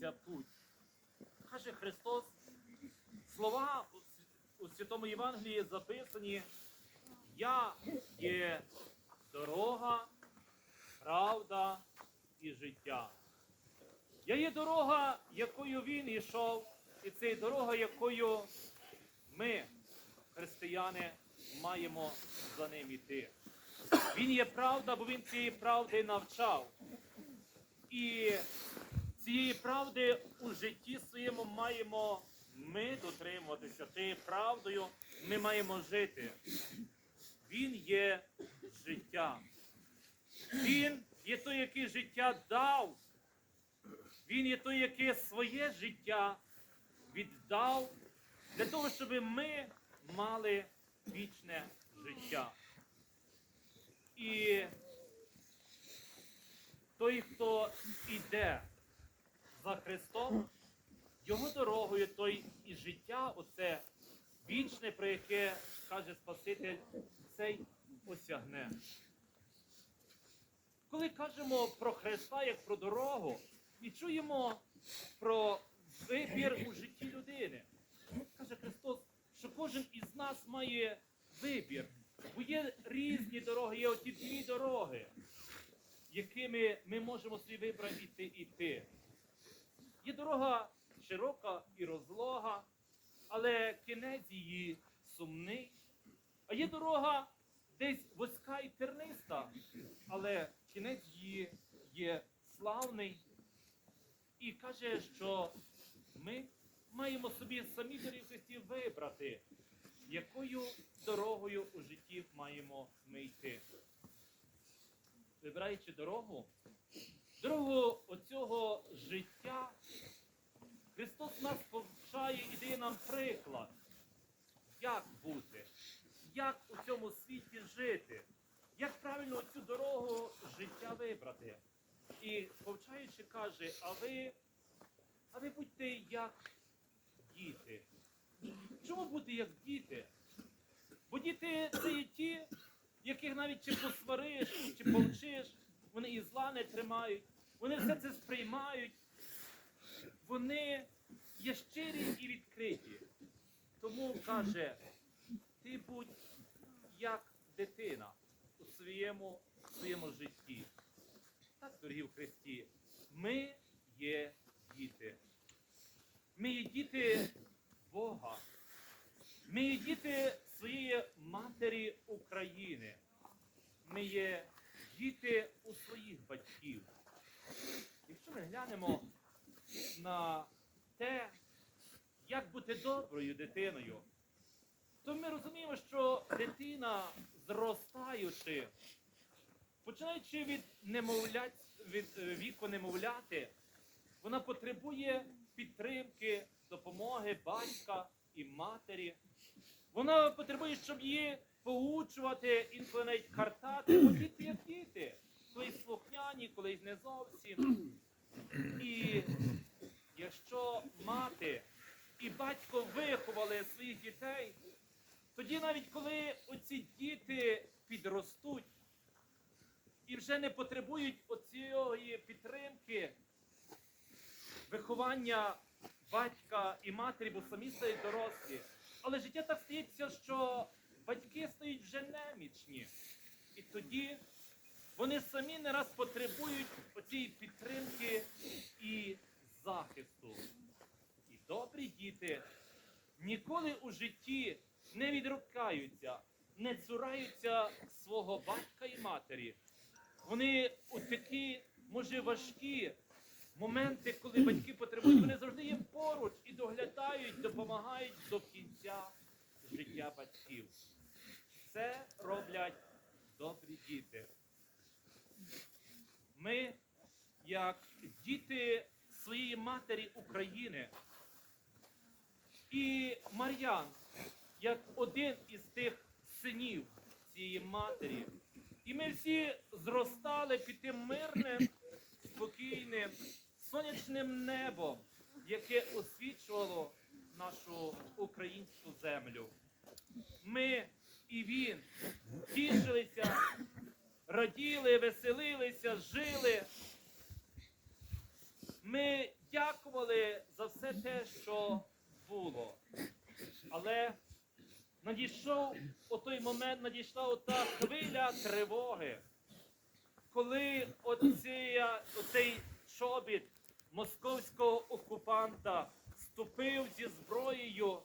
ця путь. Каже Христос, слова у Святому Євангелії записані, я є дорога, правда і життя. Я є дорога, якою він йшов, і це є дорога, якою ми, християни, маємо за ним іти. Він є правда, бо він цієї правди навчав. І цієї правди у житті своєму маємо ми дотримуватися. Цією правдою ми маємо жити. Він є життя. Він є той, який життя дав. Він є той, який своє життя віддав для того, щоб ми мали вічне життя. І той, хто йде за Христом, його дорогою, той і життя, оце вічне, про яке каже Спаситель, цей осягне. Коли кажемо про Христа як про дорогу, і чуємо про вибір у житті людини, каже Христос, що кожен із нас має вибір. Бо є різні дороги, є оті дві дороги, якими ми можемо свій вибір іти дорога широка і розлога, але кінець її сумний. А є дорога десь вузька і терниста, але кінець її є славний. І каже, що ми маємо собі самі дорогі в вибрати, якою дорогою у житті маємо ми йти. Вибираючи дорогу, дорогу оцього життя, Христос нас повчає і дає нам приклад, як бути, як у цьому світі жити, як правильно цю дорогу життя вибрати. І повчаючи каже, а ви, а ви будьте як діти. Чому бути як діти? Бо діти це є ті, яких навіть чи посвариш, чи повчиш, вони і зла не тримають, вони все це сприймають, вони є щирі і відкриті. Тому каже, ти будь як дитина у своєму, своєму житті. Так, дорогі в Христі, ми є діти. Ми є діти Бога. Ми є діти своєї матері України. Ми є діти у своїх батьків. Якщо ми глянемо на те, як бути доброю дитиною, то ми розуміємо, що дитина, зростаючи, починаючи від немовлять, від е, віку немовляти, вона потребує підтримки, допомоги батька і матері. Вона потребує, щоб її поучувати, інколи навіть картати, бо діти як діти, колись слухняні, колись не зовсім. І якщо мати і батько виховали своїх дітей, тоді навіть коли оці діти підростуть і вже не потребують оцієї підтримки, виховання батька і матері, бо самі стають дорослі. Але життя так стається, що батьки стають вже немічні. І тоді вони самі не раз потребують оцієї підтримки і захисту. І добрі діти ніколи у житті не відрукаються, не цураються свого батька і матері. Вони у такі, може, важкі моменти, коли батьки потребують, вони завжди є поруч і доглядають, допомагають до кінця життя батьків. Це роблять добрі діти. Ми, як діти своєї матері України, і Мар'ян, як один із тих синів цієї матері. І ми всі зростали під тим мирним, спокійним, сонячним небом, яке освічувало нашу українську землю. Ми і він тішилися, раділи, веселилися, жили. Ми дякували за все те, що було. Але надійшов у той момент, надійшла ота хвиля тривоги, коли оця, оцей чобіт московського окупанта ступив зі зброєю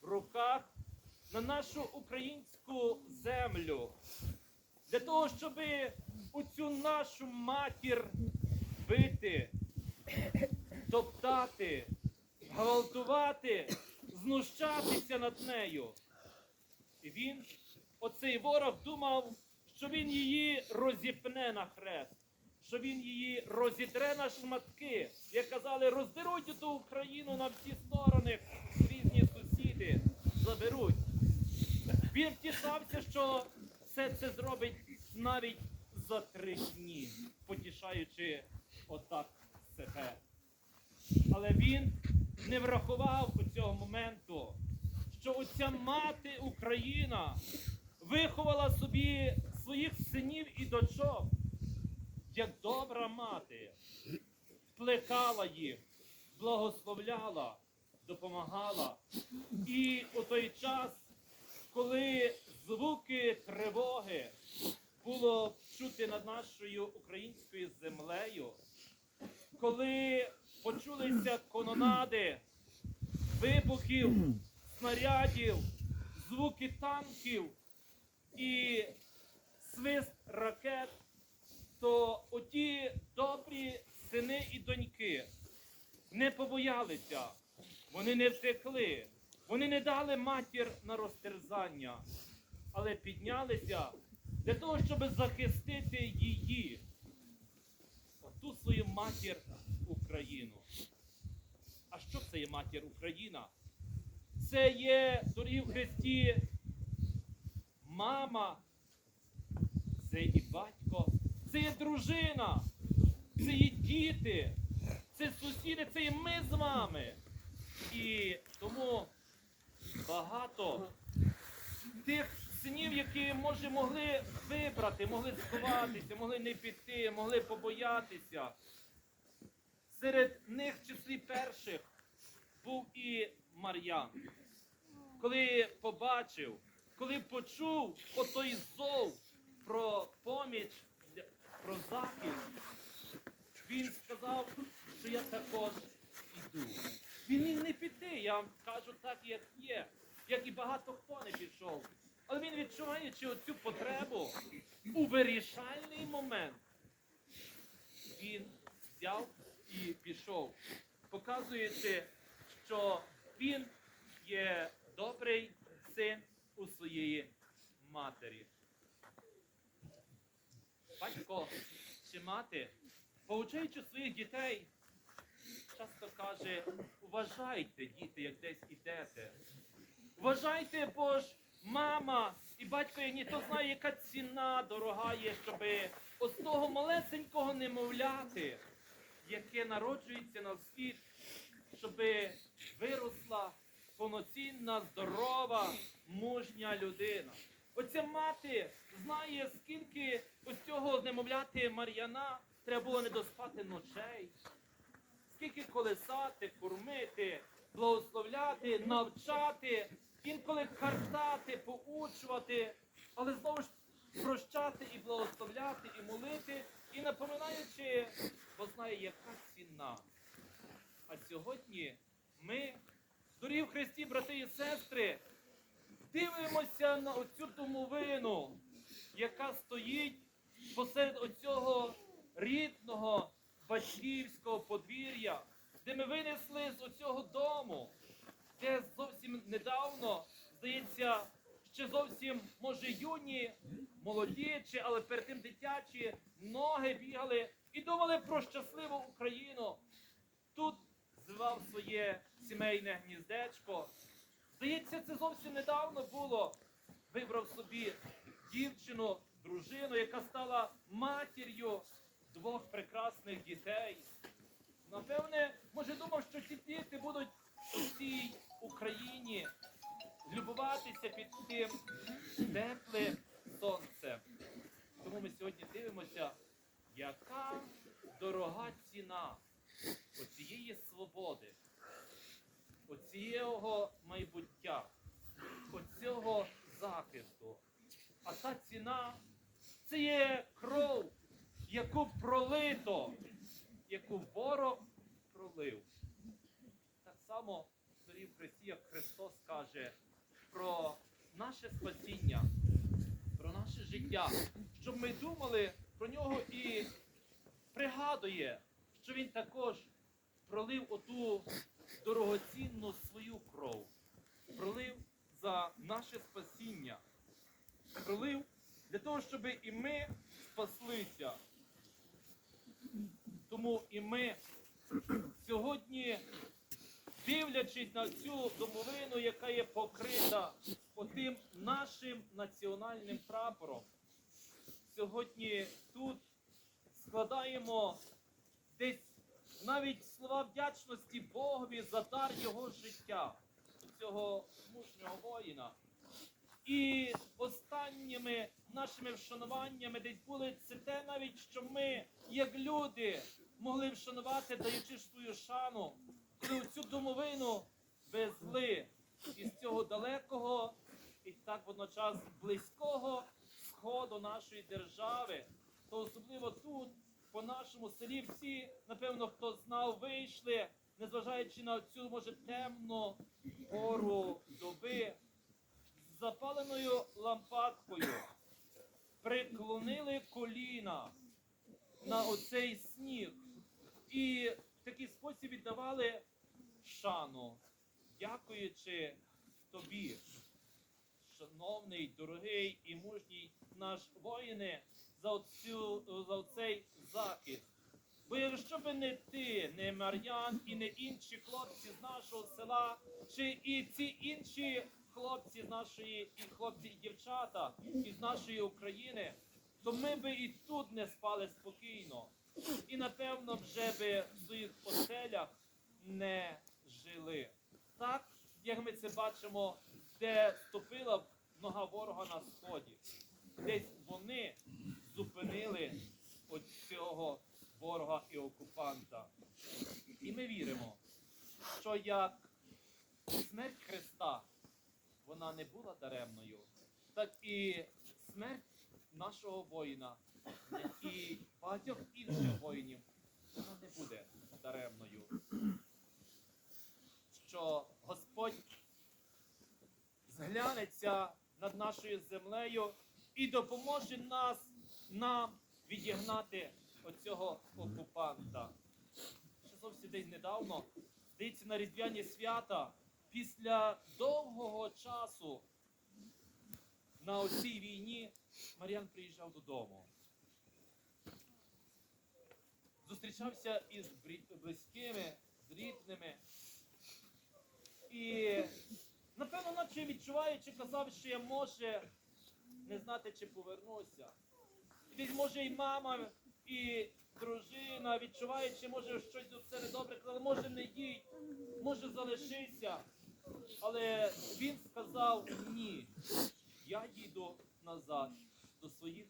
в руках на нашу українську землю для того, щоб оцю нашу матір бити, топтати, гвалтувати, знущатися над нею. І він, оцей ворог, думав, що він її розіпне на хрест, що він її розідре на шматки. Як казали, роздеруть ту Україну на всі сторони, різні сусіди заберуть. Він втішався, що все це зробить навіть за три дні, потішаючи отак себе. Але він не врахував у цього моменту, що оця мати Україна виховала собі своїх синів і дочок, як добра мати, плекала їх, благословляла, допомагала. І у той час, коли звуки тривоги було чути над нашою українською землею, коли почулися кононади, вибухів, снарядів, звуки танків і свист ракет, то оті добрі сини і доньки не побоялися, вони не втекли, вони не дали матір на розтерзання, але піднялися для того, щоб захистити її, оту свою матір Україну. А що це є матір Україна? Це є, дорогі в Христі, мама, це і батько, це є дружина, це є діти, це сусіди, це і ми з вами. І тому багато тих синів, які може могли вибрати, могли сховатися, могли не піти, могли побоятися. Серед них в числі перших був і Мар'ян. Коли побачив, коли почув отой зов про поміч, про захист, він сказав, що я також іду. Він міг не піти, я вам кажу так, як є, як і багато хто не пішов. Але він відчуваючи оцю потребу у вирішальний момент, він взяв і пішов, показуючи, що він є добрий син у своєї матері. Батько чи мати, повчаючи своїх дітей, часто каже, уважайте, діти, як десь ідете. Вважайте, бо ж мама і батько і ніхто знає, яка ціна дорога є, щоб ось того малесенького немовляти, яке народжується на світ, щоб виросла повноцінна, здорова, мужня людина. Оця мати знає, скільки ось цього немовляти Мар'яна треба було не доспати ночей скільки колесати, кормити, благословляти, навчати, інколи картати, поучувати, але знову ж прощати і благословляти, і молити, і напоминаючи, бо знає, яка ціна. А сьогодні ми, дорогі в Христі, брати і сестри, дивимося на оцю домовину, яка стоїть посеред оцього рідного батьківського подвір'я, де ми винесли з оцього дому, де зовсім недавно, здається, ще зовсім може юні, молоді, чи, але перед тим дитячі ноги бігали і думали про щасливу Україну. Тут звивав своє сімейне гніздечко. Здається, це зовсім недавно було. Вибрав собі дівчину, дружину, яка стала матір'ю двох прекрасних дітей. Напевне, може думав, що ці діти будуть у цій Україні любуватися під тим теплим сонцем. Тому ми сьогодні дивимося, яка дорога ціна оцієї оцього майбуття, оцього захисту. А та ціна це є кров, яку пролито, яку ворог пролив. Так само в Христі, як Христос каже про наше спасіння, про наше життя, щоб ми думали про нього і пригадує, що він також пролив оту дорогоцінну свою кров, пролив за наше спасіння, пролив для того, щоб і ми спаслися. Тому і ми сьогодні, дивлячись на цю домовину, яка є покрита отим нашим національним прапором, сьогодні тут складаємо десь навіть слова вдячності Богові за дар його життя, цього мужнього воїна. І останніми нашими вшануваннями десь були це те навіть, що ми, як люди, могли вшанувати, даючи свою шану, коли цю домовину везли із цього далекого і так водночас близького сходу нашої держави, то особливо тут, по нашому селі, всі, напевно, хто знав, вийшли, незважаючи на цю, може, темну пору доби, з запаленою лампадкою приклонили коліна на оцей сніг і в такий спосіб віддавали шану, дякуючи тобі, шановний, дорогий і мужній наш воїне, за, оцю, за оцей захист. Бо якщо би не ти, не Мар'ян і не інші хлопці з нашого села, чи і ці інші хлопці з нашої, і хлопці і дівчата із нашої України, то ми би і тут не спали спокійно. І напевно вже би в своїх оселях не жили. Так, як ми це бачимо, де ступила нога ворога на сході. Десь вони зупинили цього ворога і окупанта. І ми віримо, що як смерть Христа вона не була даремною, так і смерть нашого воїна і багатьох інших воїнів вона не буде даремною. Що Господь зглянеться над нашою землею і допоможе нас нам відігнати оцього окупанта. Ще зовсім десь недавно, здається, на Різдвяні свята, після довгого часу на оцій війні Мар'ян приїжджав додому. Зустрічався із близькими, з рідними. І напевно, наче відчуваючи, казав, що я може не знати, чи повернуся. І десь може і мама, і дружина, відчуваючи, може щось до це недобре, казали, може не їдь, може залишися. Але він сказав ні. Я їду назад до своїх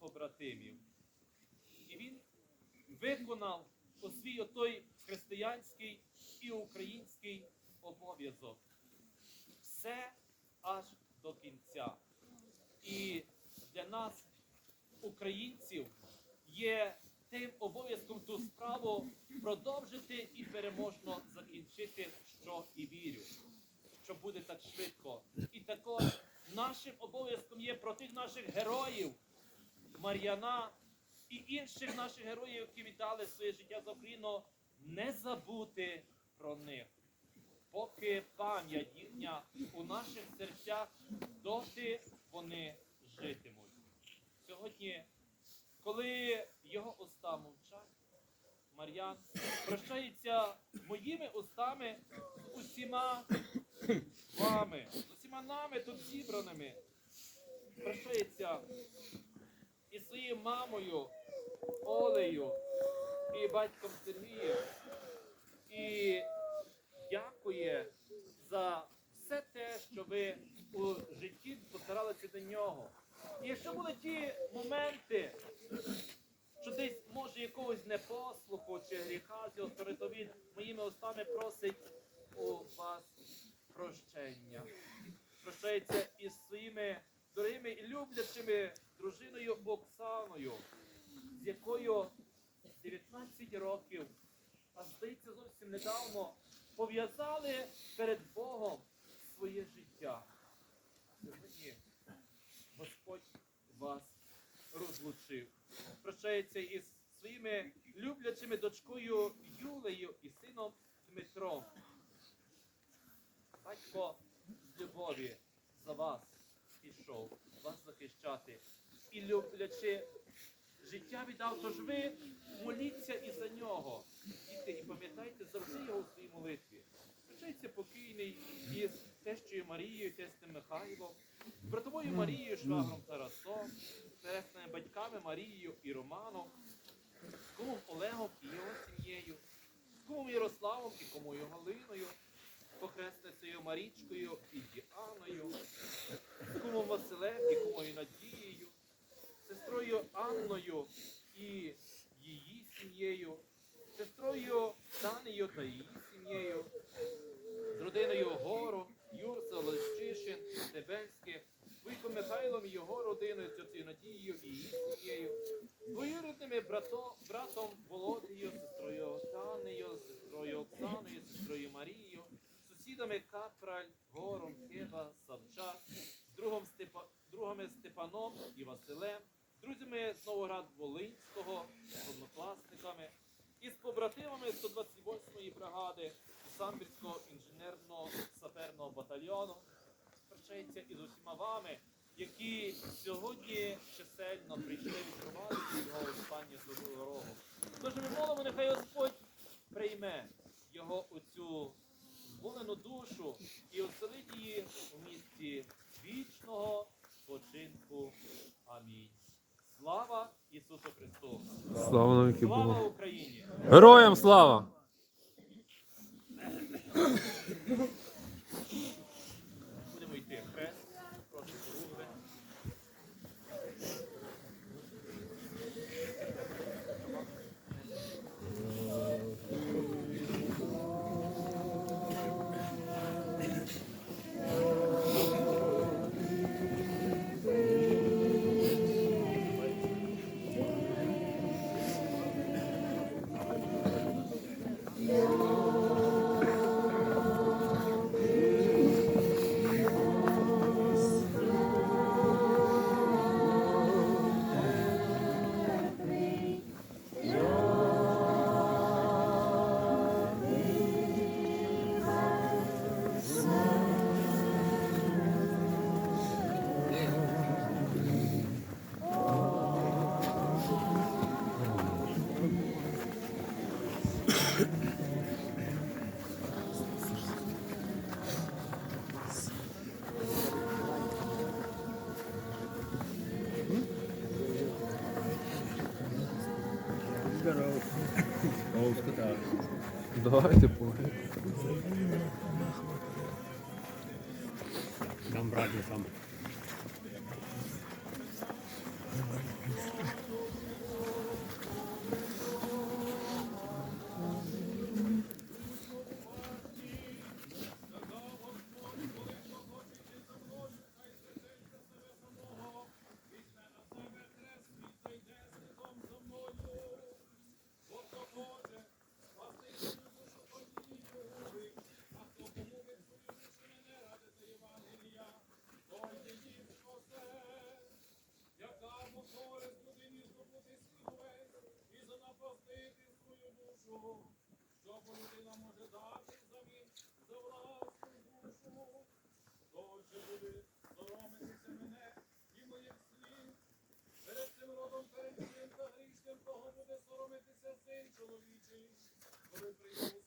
побратимів. І він виконав свій отой християнський і український обов'язок. Все аж до кінця. І для нас, українців, є тим обов'язком ту справу продовжити і переможно закінчити, що і вірю, що буде так швидко. І також нашим обов'язком є про тих наших героїв, Мар'яна і інших наших героїв, які віддали своє життя за Україну, не забути про них. Поки пам'ять їхня у наших серцях, доти вони житимуть. Сьогодні, коли його уста мовчать, Мар'ян прощається моїми устами з усіма вами, з усіма нами тут зібраними. Прощається із своєю мамою Олею і батьком Сергієм. І дякує за все те, що ви у житті постаралися до нього. І якщо були ті моменти, що десь може якогось непослуху чи гріха з його сторони, то він моїми устами просить у вас прощення. Прощається із своїми дорогими і люблячими дружиною Оксаною, з якою 19 років, а здається, зовсім недавно пов'язали перед Богом своє життя. Сьогодні Господь вас розлучив. Прощається із своїми люблячими дочкою Юлею і сином Дмитром. Батько з любові за вас пішов, вас захищати. І люблячи життя віддав, тож ви моліться і за нього. Діти, і пам'ятайте завжди його у своїй молитві. Прощається покійний із тещою Марією, тестем Михайлом, братовою Марією, швагром Тарасом, з батьками Марією і Романом, з кумом Олегом і його сім'єю, з кумом Ярославом і кумою Галиною, похресницею Марічкою і Діаною, з кумом Василем і кумою Надією, сестрою Анною і її сім'єю, сестрою Танею та її сім'єю, з родиною Гору, Юрса, Лещишин, Тебельське, Вуйком Михайлом його родиною, з Надією і її сім'єю, з двоюрідними братом, Володією, сестрою Танею, сестрою Оксаною, сестрою Марією, сусідами Капраль, Гором, Хеба, Савчак, другом Степа, другами Степаном і Василем, друзями з Новоград Волинського, з однокласниками, і з побратимами 128-ї бригади Самбірського інженерно-саперного батальйону. Прощається і з усіма вами, які сьогодні чисельно прийшли відкривати його останнє свою дорогу. Тож ми молимо, нехай Господь прийме його оцю зволену душу і оселить її у місці вічного спочинку. Амінь. Слава Ісусу Христу! Слава Україні! Героям слава! Давайте поговоримо. Там брат не сам. Душу, що людина може дати замін за власну душу. Тож же буде соромитися мене і моїх слів. Перед цим родом перед цим та грішним того буде соромитися син чоловічий, коли прийде